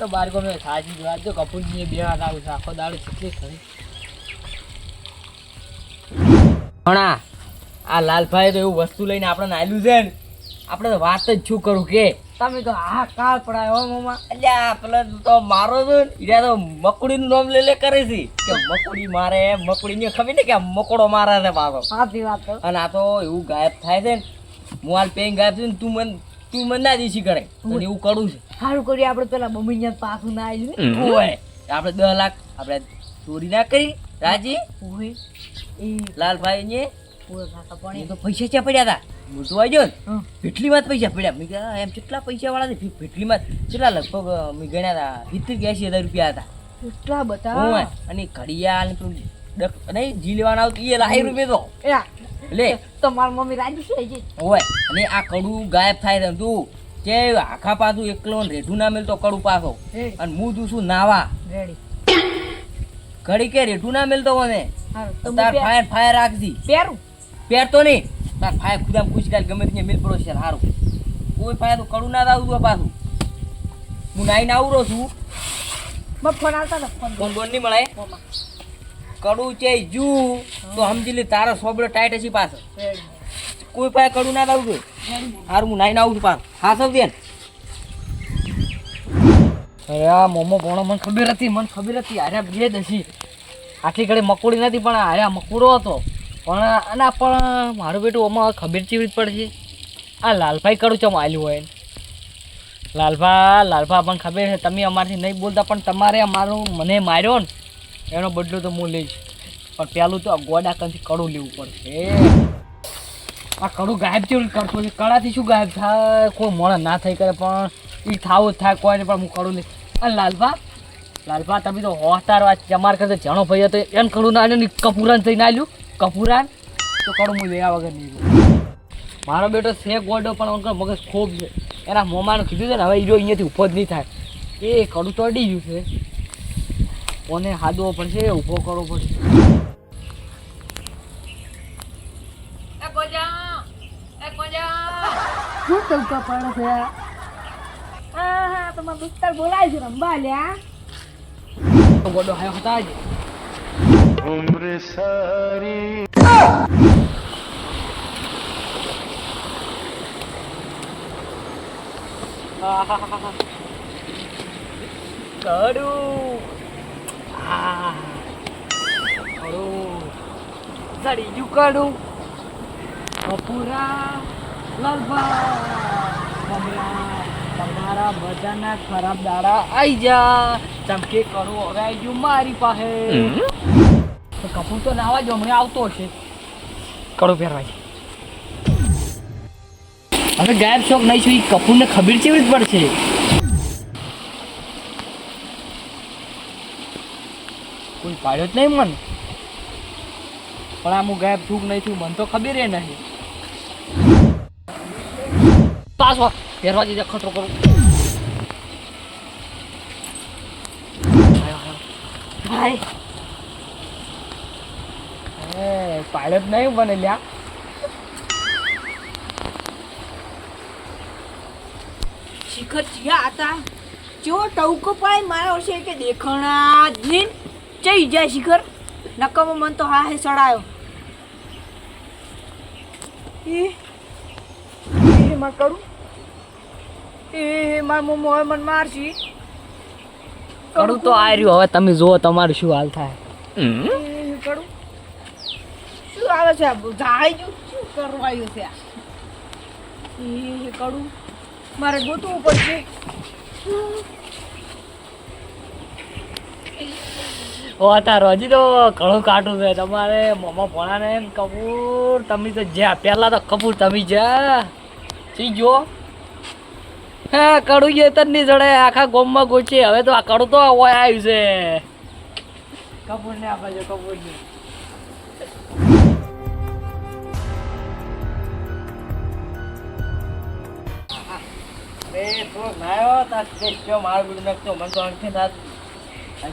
તો બાર ગમે સાચી જ વાત જો કપૂરજીએ બે વાર આવું છે. આખો દાડો કેટલી ખરી. ઘણા આ લાલભાઈ તો એવું વસ્તુ લઈને આપણે નાયલું છે ને. આપણે તો વાત જ શું કરું કે તમે તો આ કાળ પડાય હો મામા. અલ્યા પેલા તો મારો તો ને, ઈરા તો મકડીનું નામ લે લે કરે છે. કે મકડી મારે મકડીને ખબર ને કે મકોડો મારે છે પાછો. સાચી વાત અને આ તો એવું ગાયબ થાય છે ને. હું હાલ પેન ગાયબ છું ને તું મને તું મને ના દીશી કરે. તને એવું કરું છે. સારું કરી આપણે પેલા મમ્મી પાછું ના આવી ને. ઓય. આપણે દસ લાખ આપણે ચોરી ના કરી. રાજી? એ. લાલભાઈ ને? તો પૈસા ક્યાં પડ્યા હતા મોટું આવી ગયો માં જ પૈસા પડ્યા. મેં કીધું એમ કેટલા પૈસા વાળા છે? ભેટલી માં કેટલા લગભગ મેં ગણ્યા હતા સિત્તેર કે એંસી હજાર રૂપિયા હતા. બધા? અને ઘડિયાળ નહીં જી આવતું એ લાખ રૂપિયા તો. લે. તો મારી મમ્મી રાજી છે જે ઓય અને આ કડું ગાયબ થાય તેમ તું. કે આખા પાછું એકલો રેઢું ના મેલતો કડું પાછો. અને હું શું નાવા. રેડી. ઘડી કે રેઢું ના મેલતો મને? તાર ફાયર ફાયર રાખજી. પહેરું? પહેરતો નહીં. તાર ફાયર ખુદામ ખુશ કાલ ગમે ત્યાં મિલ પડો છે સારું કોઈ ફાયર તો કડું ના આવતું પાછું. હું નાઈને આવરો છું. ફોન આવતા ફોન ફોન નહીં મળે. કડું છે, જુ, તો સમજી લે, તારો સોબડો ટાઈટ છે પાછો કોઈ પાસે કડું ના આવતું હાર, હું નાઈને આવું છું પાસ હા સૌ દે અરે આ મોમો પોણો, મને ખબર હતી, મને ખબર હતી. આર્યા બે દસી આટલી ઘડી મકોડી નથી, પણ આર્યા મકોડો હતો. પણ આના પણ મારું બેટું આમાં ખબર ચીવી જ પડશે. આ લાલભાઈ કરું ચમ આલ્યું હોય લાલભા લાલભા પણ ખબર છે, તમે અમારથી નહીં બોલતા, પણ તમારે અમારું મને માર્યો ને. એનો બદલો તો હું લઈશ. પણ પહેલું તો આ ગોડા કંથી કડું લેવું પડશે. આ કડું ગાયબ છે રીતે કરતો છે. કડાથી શું ગાયબ થાય? કોઈ મોણા ના થઈ કરે, પણ એ થાવું જ થાય કોઈને પણ હું કડું લઈ અને લાલભા? લાલભા, તમે તો હોતાર વાત જમાર કરતો જણો ભાઈ હતો, એમ કડું ના આવ્યું કપૂરાન થઈને આવ્યું કપૂરાન? તો કડું હું લેવા વગર નહીં. મારો બેટો છે ગોડો, પણ અંકલ મગજ ખૂબ છે. એના મોમાનું કીધું છે ને, હવે હીરો અહીંયાથી ઊભો જ નહીં થાય. એ કડું તો અડી ગયું છે. કોને હાદવો પડશે ઊભો કરવો પડશે. શું ટૂંકા પડે છે હા હા તમારા દોસ્તાર બોલાય છે રંબા લ્યા. તો ગોડો હાયો હતા જ કડું આ કડું. સડી જુ કડું કપૂરા લાલભા તમારા બધાના ખરાબ દાડા આઈ જા. ચમકે કરું હવે આઈ ગયું મારી પાસે. તો કપૂર તો નાવા જ હમણાં આવતો હશે. કડો પહેરવાય હવે ગાયબ શોખ નહીં છું એ કપૂરને ખબર કેવી રીતે પડશે કોઈ પાડ્યો જ નહીં મન. પણ આમ હું ગાયબ છું નહીં છું, મને તો ખબર એ નહીં. પાછો ફેરવા દીધે ખતરો કરું. ભાઈ. પાડ્યો જ નહીં મને લ્યા. શિખર ચિયા હતા. જો ટવકો પાય મારા વર્ષે કે દેખાણા જ નહીં. ચઈ જાય શિખર નકમો મન તો હા હે સડાયો એ એ માર કરું એ માર મમ્મો હવે મન મારશી. કડું તો આ રહ્યું. હવે તમે જુઓ તમારું શું હાલ થાય. કડું. શું આવે છે જાય ગયું શું કરવા આવ્યું છે આ? એ કડું. મારે ગોતવું પડશે. તારો હજી તો ઘણું કાઢું છે તમારે મોમા ભણાને કપૂર, તમે તો જ્યાં પહેલાં તો કપૂર તમે જા સી જો હે, કડું જે તર નહીં જડે, આખા ગોમમાં ગોચે હવે તો આ કડું તો હોય આવ્યું છે. કપૂર ને આપે છે, કપૂર ને. અરે તો નાયો, તાર મારું બીડું નાખતો મને તો અંતે ના કે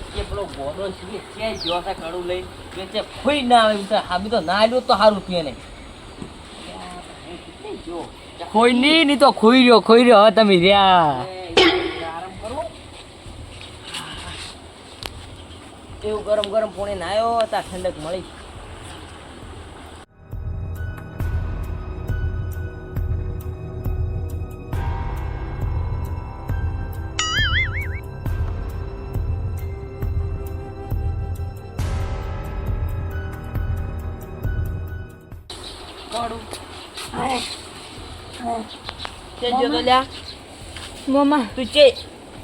છે કે કડું લઈ ખોઈ ના આવે તો હાબી તો ના લ્યો તો સારું પીએ નહીં ખોઈ નહીં નહીં તો ખોઈ રહ્યો ખોઈ રહ્યો. હવે રહ્યા. એવું ગરમ ગરમ પોણે નાયો તા ઠંડક મળી. તે જો તો લ્યા. તું ચે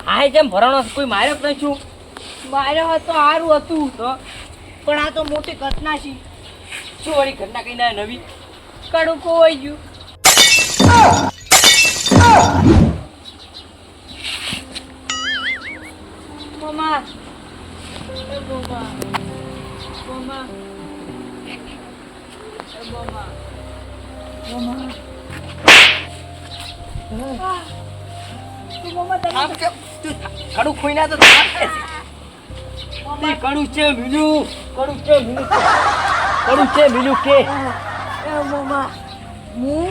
હાય જેમ ભરણો કોઈ માર્યો નહીં છું મારે હતો સારું હતું. તો? પણ આ તો મોટી ઘટના છે. શું વળી ઘટના કઈ ના નવી? કડું ખોવાઈ ગયું. મમ્મા કડું ખોઈ તો કડું છે બીજું કડું છે બીજું કડું છે બીજું કે? હું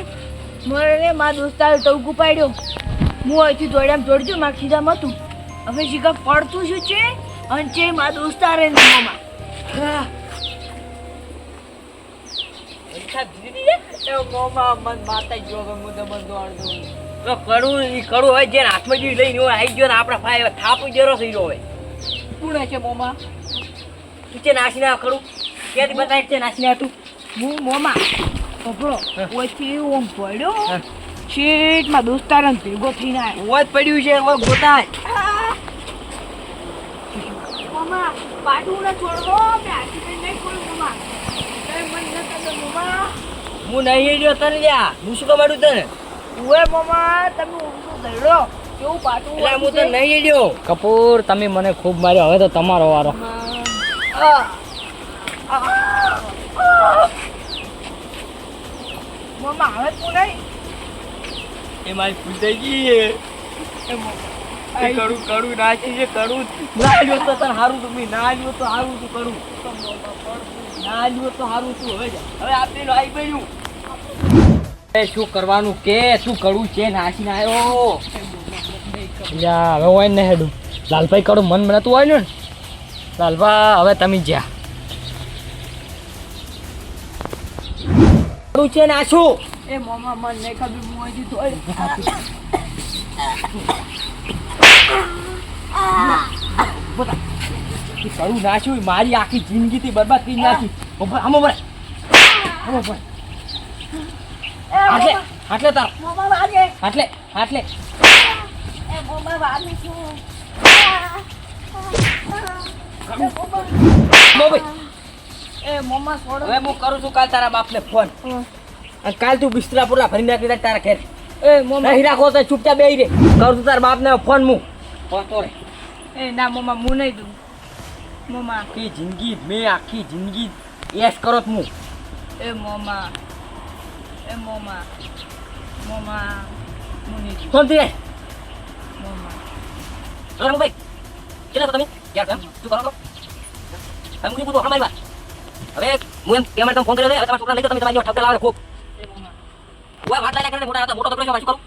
મારે ને મારા દોસ્તારે ટવકું પાડ્યો હું અહીંથી દોડ્યામ દોડજો, મારા ખીધામાં હતું. હવે શીખા પડતું શું છે? અને છે મારા દોસ્તારે મામા. મમ્મા છે? મોમાં મન માતા જ જોવે હું તો બંધો અડધો તો કડું ઈ કડું હોય જેને હાથમાં લઈને હોય આવી ગયો ને આપણે ફાય થાપુ જેરો થઈ ગયો હોય. કોણ છે મમ્મા તું છે નાસી ના કડું ક્યાંથી બતાવી છે નાસી ના તું? હું મોમાં ઓછી ઓમ પડ્યો. હા. શેઠમાં દોસ્તાર ભેગો થઈને આવ્યો પડ્યું છે ઓય ગોતા પાટું ના છોડવો. મેં હાથી નહીં ખોલું મમ્મા મન ન કરે મમ્મા હું નહીં હેડ્યો તને લ્યા હું શું કમાડું તને? ઓએ મામા તમે ઊંધું ધડો કેવું પાટું એટલે હું તો નહીં હેડ્યો. કપૂર તમે મને ખૂબ માર્યો. હવે તો તમારો વારો. આ. આ. હવે તું નહીં. એ મારી થઈ ગઈ એ કડું કડું નાખી છે કડું ના લ્યો તો તને સારું તું મેં. ના લ્યો તો સારું તું કરું ના લ્યો તો સારું તું. હવે હવે આપેલું આવી પડ્યું એ શું કરવાનું કે? શું કરવું છે? નાસી ના આવ્યો. હવે હોય ને હેડું લાલભાઈ કડું મન મને તું હોય ને? લાલભા હવે તમે જ્યાં. કડું છે નાશું એ મોમા મન નહીં ખબર હું હજી ધોઈ કડું નાશું મારી આખી જિંદગીથી બરબાદ કરી નાખી. આમ ઉપર આમ ઉપર આટલે આટલે તાર. આટલે આટલે. મો હવે હું કરું છું કાલ તારા બાપને ફોન. અને કાલ તું બિસ્તરા પૂરા ભરી નાખી તારા ઘેર. એ મમ્મા નહીં રાખો તો ચૂપચાપ બેહી રે. કરું છું તારા બાપને ફોન હું. પહોંચતો રે એ ના મમ્મા હું નહીં દઉં. મમ્મા આખી જિંદગી મેં આખી જિંદગી એસ કરો જ હું. એ મમ્મા એ હું નહીં દઉં ફોનથી મમ્મા રમુ ભાઈ કેટલા તમે ક્યાં કેમ શું કરો પૂછું અમારી વાત હવે હું એમ કેમેરા તમે ફોન કર્યો હવે તમારા છોકરા લઈ તમે તમારી ઠપકા લાવે ખૂબ ઓય વાત લાગ્યા કરે મોટા હતા મોટો છોકરો પાછું કરું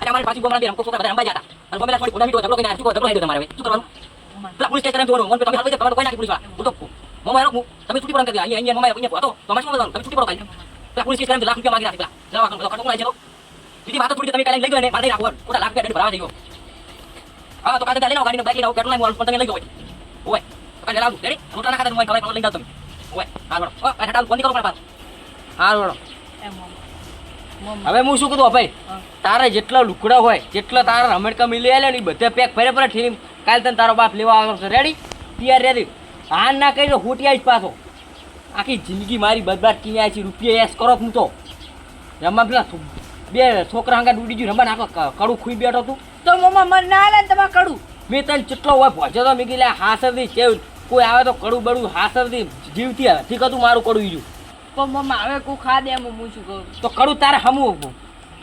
અને અમારી પાછી ગોમડા બેરમ છોકરા બધા અંબાઈ જતા અને ગોમેલા થોડી ગુનામી મીટો ઝઘડો કરીને શું ઝઘડો ગયો તમારે શું કરવાનું પેલા પોલીસ સ્ટેશન જોવાનું મને તમે હાલ તમારે કોઈ નાખી પોલીસવાળા હું તો મમ્મા એનો તમે છૂટી પડવાનું કરી અહીંયા અહીંયા મમ્મા અહીંયા હતો તો અમારે શું કરવાનું તમે છૂટી પડો કાઈ પેલા પોલીસ લાખ રૂપિયા માગી રાખી પેલા. કટકો લાઈ જતો બીજી વાત થોડી તમે કાલે લઈ ગયો ને મારે રાખો ઓટા લાખ રૂપિયા ભરાવા જઈ હા તો કાલે લઈને આવો ગાડીનો બાઈક લઈને આવો. પેટ્રોલ પણ તમે લઈ ગયો ઓય તો કાલે લાવું રેડી મોટા ના ખાતા હું કલાક લઈ જાવ તમે ઓય હાલ વળો. ઓ હટાવ બંધ કરો પણ પાછું. મમ્મા મમ્મા હવે હું શું કીધું ભાઈ તારે જેટલા લુકડા હોય જેટલા તારા રમણકા મિલી આલે ને બધે પેક ફરે ફરે ઠીની કાલે તને તારો બાપ લેવા આવે છે. રેડી તૈયાર રેડી હા ના કહી દો ખૂટી આવીશ પાછો. આખી જિંદગી મારી બરબાદ કી આવી છે રૂપિયા એસ કરો હું તો. રમવા પેલા બે છોકરા હંગા ડૂડી ગયું રમવા નાખો કડું ખુઈ બેઠો તું તો મમ્મા મને ના લે તમારે કડું. મેં તને કેટલો હોય પહોંચ્યો તો મેં કીધું હાસરથી છે. કોઈ આવે તો કડું બડું હાસરથી જીવતી આવે. ઠીક હતું મારું કડું બીજું પણ મમ્મા હવે કોઈ ખા દે હું શું કરું તો કડું તારે હમું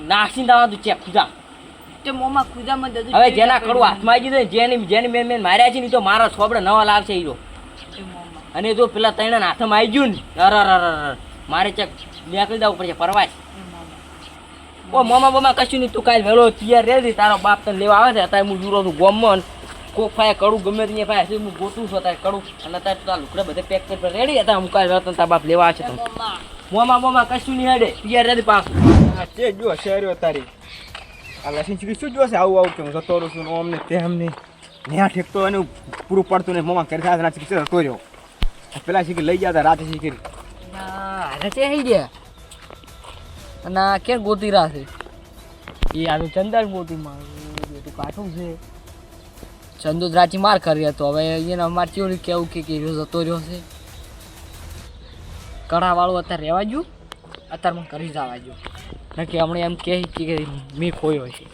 નાખીને દાવાનું ચેક ખુદા. તે મમ્મા ખુદામાં હવે જેના કડું હાથમાં આવી ગયું જેની જેની મેં મેં માર્યા છે ને તો મારા છોબડે નવા લાવશે એ અને જો પેલા ત્રણ હાથમાં આવી ગયું ને અર અર અર મારે ચેક નીકળી જવું પડશે મમ્મા ઓ મામા બામા કશું નહીં તું કાલ વહેલો તૈયાર રહેતી તારો બાપ તને લેવા આવે છે અત્યારે હું જુરો છું ગોમમાં કોક ફાય કડું ગમે તે ફાય છે હું ગોતું છું અત્યારે કડું. અને અત્યારે તું લુકડા બધે પેક કરી રેડી હતા હું કાલે રતન તા બાપ લેવા છે તમે મોમા મોમા કશું નહીં હેડે તૈયાર રેડી પાક આ તે જો શહેરો તારી. આ લસીન ચીકી શું જોશે? આવું આવું કે હું જતો રહું છું ઓમ ને તેમ ને. ત્યાં ઠેકતો અને એનું પૂરું પડતું ને મોમા કરી થાય ચીકી જતો રહ્યો પેલા શીખી લઈ ગયા હતા, રાતે શીખી રાતે આવી ગયા. અને કે ગોતી છે એ આનું ચંદન ગોતી મારું કાઠું છે. ચંદુ રાચી માર કરી હતો હવે એને અમારે કેવું કેવું કે રહ્યો જતો રહ્યો છે. કઢાવાળું અત્યારે રહેવા જ્યું અત્યારે મને કરી જવા ગયું નક્કી હમણાં એમ કહે કે મેં ખોયો છે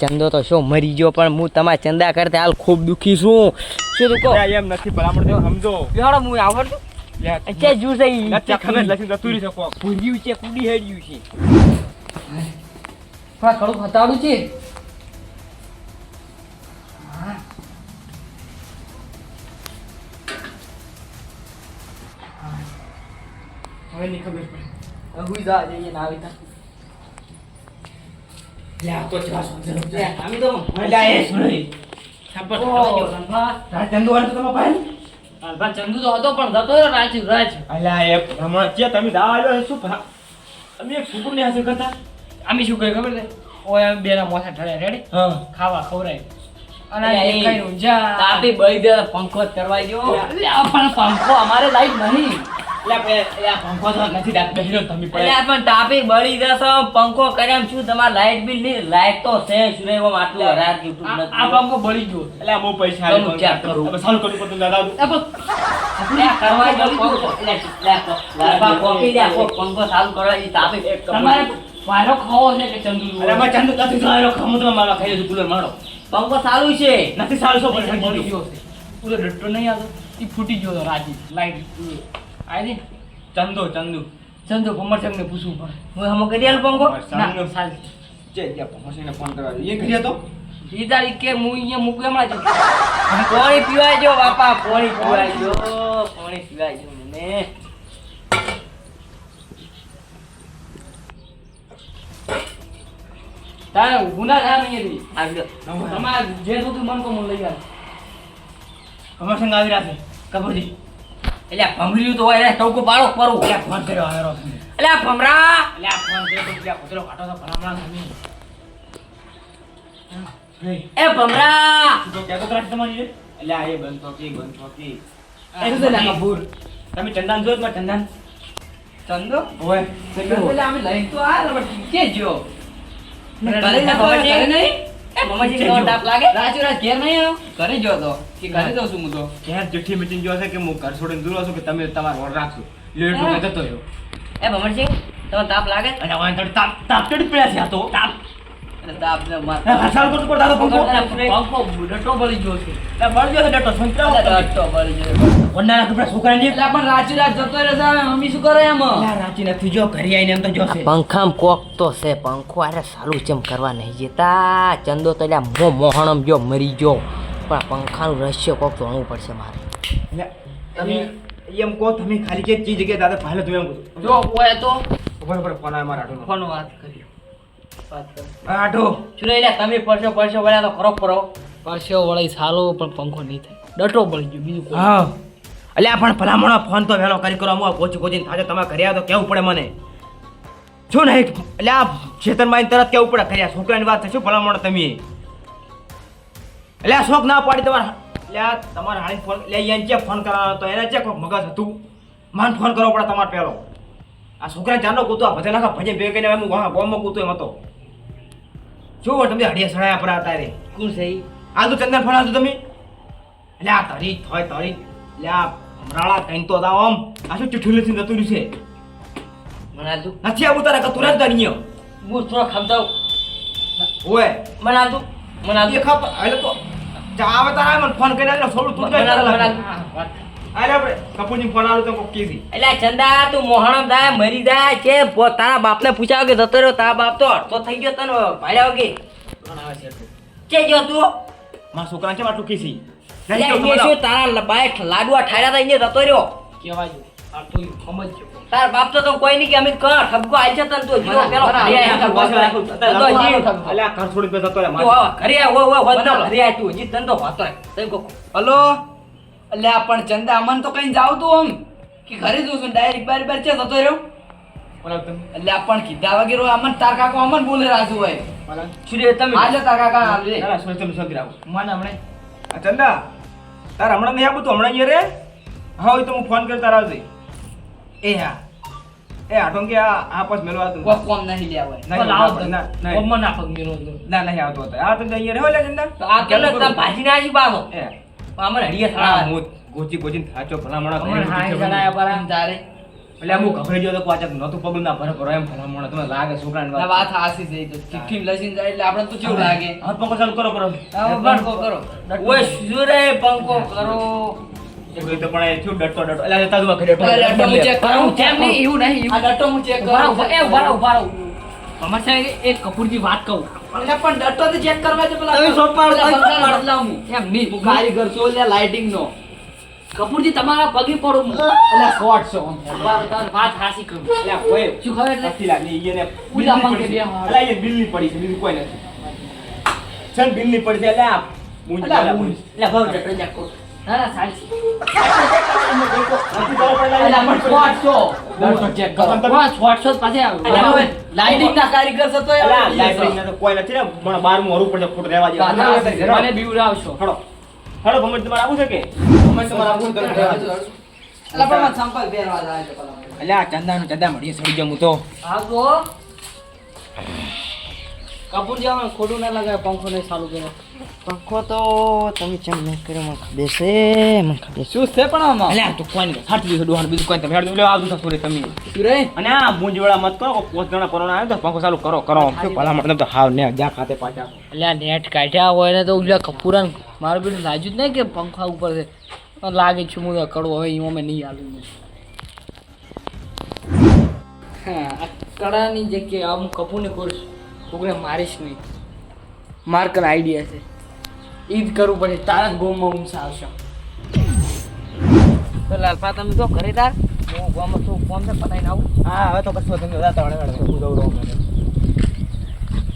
ચંદો તો શું મરી ગયો પણ હું તમારા ચંદા કરતા હાલ ખૂબ દુખી છું શું કહો એમ નથી ભલામણ સમજો હું આવડતું જુર છે નથી ખબર છે કોક. છે કુડી હેડ્યું છે હા કડું હતાડું છે. હવે નહીં ખબર પડે. હુઈ જા જઈએ ના આવી તા. તો ચલા તો એ ચંદો વાળો તમે ભાઈ અલ્પા ચંદુ તો હતો પણ જતો રહ્યો રાજ રાજ અલ્યા એ હમણાં છે તમે દાવા આવ્યો શું તમે એક છોકરું હાજર કરતા. આમી શું કહ્યું ખબર છે? ઓય બે ના મોસા ઠળ્યા રેડી હા. ખાવા ખવરાય અને દેખાય ઊંઝા. તાપી બળી દે પંખો કરવાઈ અલ્યા, પણ પંખો અમારે લાઈટ નહીં. અલ્યા પે અલ્યા પંખો તો નથી દાંત બેહીનો તમે પડે અલ્યા પણ તાપી બળી જશો પંખો કર્યા શું તમારે લાઈટ બિલ નહીં? લાઈટ તો છે સુરેવા આટલું હરાર આ પંખો બળી ગયો. એટલે હું પૈસા ચેક કરું. હવે ચાલુ કરવું દાદા આ પણ અલ્યા, કરવા ગયો. પંખો. ચાલુ કરવા તાપી વાયરો ખાવો છે કે ચંદુ અરે મારે ચંદુ નથી જોયેલો ખમો તમે મારા ખાઈ લેજો કુલર મારો. પંખો સારું છે. નથી સારું શું બળી પડે ગયો છે. કુલર ડટ્ટો નહીં આવતો? એ ફૂટી ગયો રાજી લાઈટ. આવી ચંદો ચંદુ. ચંદુ ભમરચંદ ને પૂછવું પડે. હું હમો કરી આલું પંખો? ના સાલ જે ગયા પહોંચીને ફોન કરવા એ ઘરે હતો? ઈ તારીખ કે હું અહીંયા મૂકું એમાં જ પાણી પીવાય જો બાપા પાણી પીવાય જો પાણી પીવાય જો મને. તારે ગુના થયા નહીં હતી તમારે જે સુધી મન કો મને લઈ આવે અમારા સંગ આવી રહ્યા છે. કબરજી એટલે ભમર્યું તો હોય ટોકો પાડો પરો એટલે ફોન કર્યો આવ્યો છે એટલે ભમરા. અલ્યા ફોન કર્યો તો પેલા કૂતરો કાઢો તો ભમરા તમે. એ ભમરા. તો કે ત્રાસ તમારી એટલે આ એ બનતો કે બનતો કે એ તો લા કપૂર? તમે ચંદન જોયો તમારે ચંદન? ચંદો? હોય. એટલે અમે લઈ તો આ પણ કે જો ઘરે જો. તો? કે છું હું તો? મીટિંગ જો છે કે હું ઘર છોડીને દૂર છું કે તમે તમારો ઓર રાખશો? લ્યો એટલું હા. કહેતો તો રહ્યો એ ભમરસિંહ તમને તાપ લાગે? અને તાપ તાપ ચડી પડ્યા છે આ તો તાપ. પંખામ કોક તો છે પંખો અરે સારું ચમ કરવા નહીં જતા. ચંદો તો મો મોહણમ જો મરી ગયો. પણ પંખાનું રહસ્ય કોક તો અણવું પડશે મારે. તમે એમ કહો તમે ખાલી કે ચીજ જગ્યાએ દાદા પહેલા તું એમ કહો. જો હોય તો. ફોન આવે મારા ફોન વાત કરો હા, આટો તમે પરસો પરસો વળ્યા તો ખરો ખરો પરસો વળી સારો પણ પંખો નહીં થાય. ડટો પડી ગયો બીજું હા. અલ્યા પણ ભલામણો ફોન તો વહેલો કરી કરો હું કોચી કોચી થાજો તમે ઘરે આવો તો કેવું પડે મને? શું ને અલ્યા ચેતનમાં તરત કેવું પડે કર્યા છોકરાની વાત થશે ભલામણો તમે? અલ્યા શોખ ના પાડી તમારા અલ્યા તમારા હાણી ફોન લે એને ચે ફોન કરવાનો તો એને જે કોઈ મગજ હતું માન ફોન કરવો પડે તમારે પહેલો. આ છોકરા જાનો કૂતો આ ભજન આખા ભજન ભેગી કરીને હું વાહ ગોમાં કૂતો એમ હતો. હોય તમે હડિયા સડાયા પર તારે શું છે? આ તો ચંદન ફળ હતું તમે. એટલે આ તરી થોય તરી એટલે આ ભમરાળા કઈ તો દાવ આમ. આ શું ચીઠું લેતી નતું છે? મને આલતું. નથી આવું તારે કે રાજ દાણીયો હું થોડો ખમતાવ ઓય. મને આલતું મને આલતું. ખપ એટલે તો આવે તારા મને ફોન કરીને થોડું તું મને આલે આપણે કપૂરજી ફોન આલું તો કોક કીધી એટલે ચંદા તું મોહણમ જાય મરી જાય છે તારા બાપને પૂછાવ કે જતો રહ્યો તારા બાપ તો અડધો થઈ ગયો તને ભાડ્યા કે કે ગયો તું? મારા છોકરાને કેમ આટલું કીધી તારા બાય લાડવા ઠાર્યા હતા અહીંયા જતો રહ્યો? કેવા જો આ તારા બાપ તો કોઈ નહીં કે અમે કર ઠપકો આઈ છે તને તું જીવો પેલો ઘરે હજી- અલ્યા ઘર છોડીને તો હજી તને તો વાતો આય. તને આ પણ ચંદા અમન તો કઈ જાવ તું આમ. કે ઘરે જઉં છું ડાયરેક્ટ બાર બાર છે થતો રહ્યો. એટલે આ પણ કીધા વગેરે અમન તાર કાકો અમન બોલે રાજુ હોય. બોલાવ. તમે? આજે તાર કાકા આવજે ના, ના, તમે રાખો. મને હમણે. આ ચંદા તાર હમણાં નહીં આપું તો હમણાં અહીંયા રે? હા હોય તો હું ફોન કરતા આવજે એ હા. એ આઠો કે આ આ પાસ મેલો તું કોઈ કોમ નહીં લ્યા ના તો લાવો ના, તો. ના, પગ મેરો ના નહીં આવતો હતો આ તમે અહીંયા રહો લે ચંદા? તો આ કેટલો તમે ભાજી ના આવી એ. અમને હડીએ હા. હું ગોચી ગોચીને થાચો ભલામણા અમન હાય જણાયા પર આમ તારે એટલે હું ગભરાઈ ગયો તો પાછા નહોતું પગલું ના ભરે ભરો એમ ભલામણા. તમે લાગે છોકરાને વાત. હાસી જઈ તો. ચિઠ્ઠી લસીને જાય એટલે આપણે તો કેવું લાગે? હાથ પંખો ચાલુ કરો કરો પંખો કરો. ઓય શું પંખો કરો? એક કપૂરજી વાત કહું. પણ ડટ્ટો તો ચેક કરવા છે પેલા તમે શોપ પાડો, પેલા તમે શોપ પંખા પાડો. બદલાવું હું. એમ નહીં હું કારીગર છું એટલે લાઇટિંગ નો કપૂરજી તમારા પગે પડું એટલે શોર્ટ છો વાત- વાત હાસી કરું. એટલે કોઈ શું ખબર એટલે? નથી લાગી ઈને ઉલા પંખે પડી છે. બે પડી બીજું કોઈ નથી. છે ને પડી છે એટલે આ ભાવ કરો. ના ના સાચી લાઇટિંગ ના કારીગર. ના કોઈ નથી ને. બારમું હરવું પડશે ખોટું રહેવા દે. વાત હાસી છે. મને બીવડાવશો હળો. ભમર તમારે આવું છે કે? તમારે આવું છે તો રહેવા દો. એટલે પણ મને સંપલ પહેરવા જાય છે પેલા અલ્યા આ ચંદાનું ચંદા મળીએ સડી જમું તો. કપૂર જવાનું ખોટું ના લગાવે પંખો નહીં ચાલુ કર્યો. પંખો તો તમે ચમ ન કર્યો મને ખબર છે મને ખબર શું છે પણ આમાં? અલ્યા તું કોઈ નહીં સાચી દીધું ડોહાણ બીજું કોઈ તમે હેડ લે આવતું થતું રે તમે. શું રે? અને આ મૂંઝવડા મત કરો પોત જણા કોરોના આવ્યો તો પંખો ચાલુ કરો કરો શું ભલા માટે તો હાવ ને જ્યાં ખાતે પાછા. અલ્યા નેટ કાઢ્યા હોય ને તો ઉલ્યા કપૂરા મારું બેટું લાગ્યું જ નહીં કે પંખા ઉપર છે. પણ લાગે છું હું કડવો હવે એમાં મેં નહીં આવ્યું હા આ કડાની જગ્યાએ આમ કપૂરને કોર્સ છોકરે મારીશ નહીં. માર્કર આઈડિયા છે. એ જ કરવું પડે તારા જ ગોમમાં ઊંચા આવશે. તો લાલપા તમે તો ઘરે તાર. હું ગોમ તો ફોન ને પતાવીને આવું. હા હવે તો કશું તમે બધા વળે હું દઉં રહું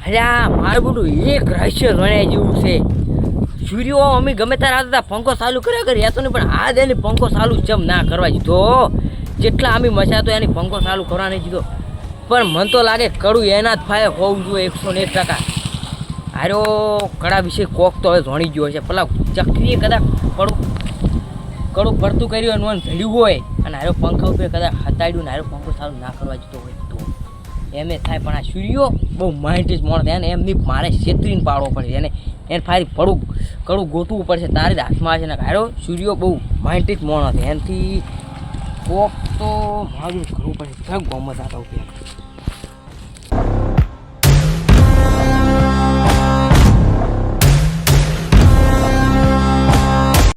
અલ્યા મારું બધું એક રહસ્ય રણાય જેવું છે. સૂર્યો અમે ગમે ત્યારે આવતા હતા પંખો ચાલુ કર્યા કરે તો નહીં પણ આ દે પંખો ચાલુ જેમ ના કરવા દીધો. જેટલા અમે મજા તો એની પંખો ચાલુ કરવા નહીં દીધો. પણ મન તો લાગે કડું એના જ ફાયે હોવું જોઈએ એકસો ને એક ટકા. આરો કડા વિશે કોક તો હવે જોણી ગયો છે પેલા ચકરીએ કદાચ કડું કડું પડતું કર્યું અને ઝડ્યું હોય અને આરો પંખા ઉપર કદાચ હતાડ્યું ને આરો પંખો સારું ના કરવા જતો હોય તો. એમ એ થાય, પણ આ સૂર્યો બહુ માઇન્ડ જ મોણ એને એમની મારે છેતરીને પાડવો પડે. એને એને ફારી પડું, કડું ગોતવું પડશે. તારે જ હાથમાં છે ને. આરો સૂર્યો બહુ માઇન્ડ જ મોણ હતો એનાથી કોક તો મારું કરવું પડશે ક્યાંક ગમત હતા